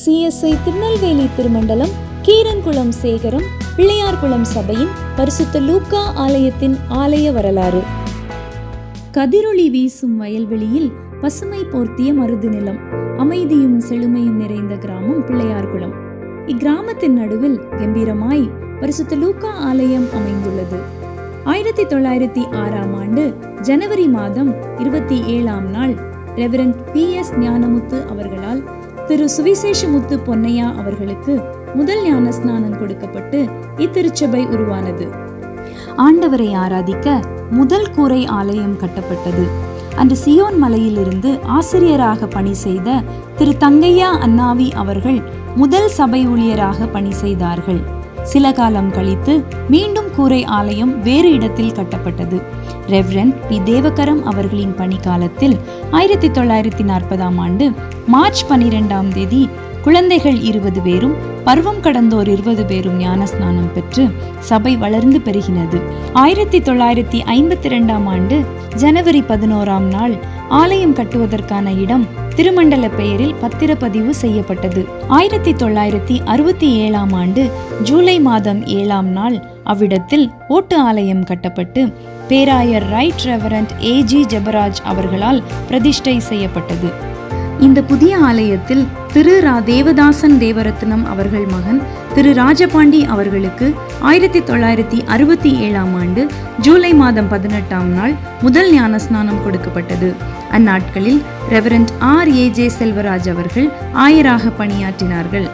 CSI Tirunelveli திருமண்டலம் கீரன்குளம் சேகரம் பிள்ளையார்குளம் சபையின் பரிசுத்த லூக்கா ஆலயத்தின் ஆலய வரலாறு. கதிரொளி வீசும் வயல்வெளியில் பசுமை போர்த்திய மருது நிலம் அமைதியும் செழுமையும் நிறைந்த கிராமம் பிள்ளையார்குளம். இக்கிராமத்தின் நடுவில் கம்பீரமாய் பரிசுத்த லூக்கா ஆலயம் அமைந்துள்ளது. ஆயிரத்தி தொள்ளாயிரத்தி ஆறாம் ஆண்டு ஜனவரி மாதம் இருபத்தி ஏழாம் நாள் ரெவரண்ட் பி எஸ் ஞானமுத்து அவர்களால் திரு சுவிசேஷமுத்து பொன்னையா அவர்களுக்கு முதல் ஞான ஸ்நானம் கொடுக்கப்பட்டு இத்திருச்சபை உருவானது. ஆண்டவரை ஆராதிக்க முதல் கூரை ஆலயம் கட்டப்பட்டது. அன்று சியோன் மலையிலிருந்து ஆசிரியராக பணி செய்த திரு தங்கையா அண்ணாவி அவர்கள் முதல் சபை ஊழியராக பணி செய்தார்கள். சில காலம் கழித்து மீண்டும் கூரை ஆலயம் வேறு இடத்தில் கட்டப்பட்டது. ரெவரன் பி தேவகரம் அவர்களின் பணிக்காலத்தில் ஆயிரத்தி தொள்ளாயிரத்தி நாற்பதாம் ஆண்டு மார்ச் பனிரெண்டாம் தேதி குழந்தைகள் இருபது பேரும் பருவம் கடந்தோர் இருபது பேரும் ஞானஸ்நானம் பெற்று சபை வளர்ந்து பெருகினது. ஆயிரத்தி தொள்ளாயிரத்தி ஐம்பத்தி ரெண்டாம் ஆண்டு ஜனவரி பதினோராம் நாள் ஆலயம் கட்டுவதற்கான இடம் திருமண்டல பெயரில் பத்திரப்பதிவு செய்யப்பட்டது. ஆயிரத்தி தொள்ளாயிரத்தி அறுபத்தி ஏழாம் ஆண்டு ஜூலை மாதம் ஏழாம் நாள் அவ்விடத்தில் ஓட்டு ஆலயம் கட்டப்பட்டு பேராயர் ரைட் ரெவரண்ட் ஏஜி ஜெபராஜ் அவர்களால் பிரதிஷ்டை செய்யப்பட்டது. இந்த புதிய ஆலயத்தில் திரு ரா தேவதாசன் தேவரத்னம் அவர்கள் மகன் திரு ராஜபாண்டி அவர்களுக்கு ஆயிரத்தி தொள்ளாயிரத்தி அறுபத்தி ஏழாம் ஆண்டு ஜூலை மாதம் பதினெட்டாம் நாள் முதல் ஞானஸ்நானம் கொடுக்கப்பட்டது. அந்நாட்களில் reverend R A J Selvaraj அவர்கள் ஆயராக பணியாற்றினார்கள்.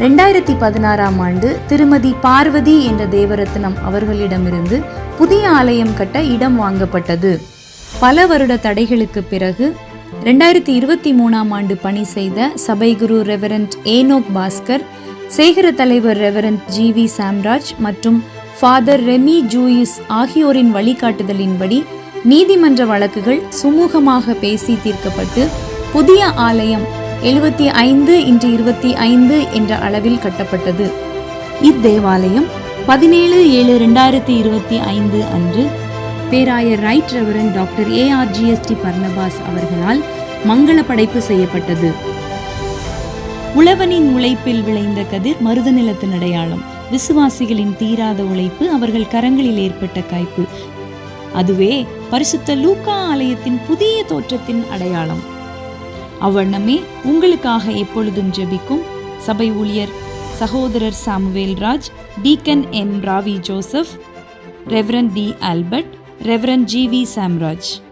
ரெண்டாயிரத்தி பதினாறாம் ஆண்டு திருமதி பார்வதி என்ற தேவரத்னம் அவர்களிடமிருந்து புதிய ஆலயம் கட்ட இடம் வாங்கப்பட்டது. பல வருட தடைகளுக்கு பிறகு ரெண்டாயிரத்தி இருபத்தி மூணாம் ஆண்டு பணி செய்த சபை குரு ரெவரண்ட் ஏனோக் பாஸ்கர் சேகர தலைவர் ரெவரண்ட் ஜி வி சாம்ராஜ் மற்றும் ஃபாதர் ரெமி ஜூயிஸ் ஆகியோரின் வழிகாட்டுதலின்படி நீதிமன்ற வழக்குகள் சுமூகமாக பேசி தீர்க்கப்பட்டு புதிய ஆலயம் எழுபத்தி ஐந்து இன்று இருபத்தி ஐந்து என்ற அளவில் கட்டப்பட்டது. இத்தேவாலயம் பதினேழு ஏழு ரெண்டாயிரத்தி இருபத்தி ஐந்து அன்று பேராயர் right reverend doctor A R GST Barnabas அவர்களால் மங்கள படைப்பு செய்யப்பட்டது. உழவனின் உழைப்பில் விளைந்த கதிர் மருத நிலத்தின் அடையாளம். விசுவாசிகளின் தீராத உழைப்பு அவர்கள் கரங்களில் ஏற்பட்ட காய்ப்பு. அதுவே பரிசுத்த லூக்கா ஆலயத்தின் புதிய தோற்றத்தின் அடையாளம். அவ்வண்ணமே உங்களுக்காக எப்பொழுதும் ஜெபிக்கும் சபை ஊழியர் சகோதரர் Samuel Raj deacon M Ravi Joseph reverend D Albert reverend G V Samraj.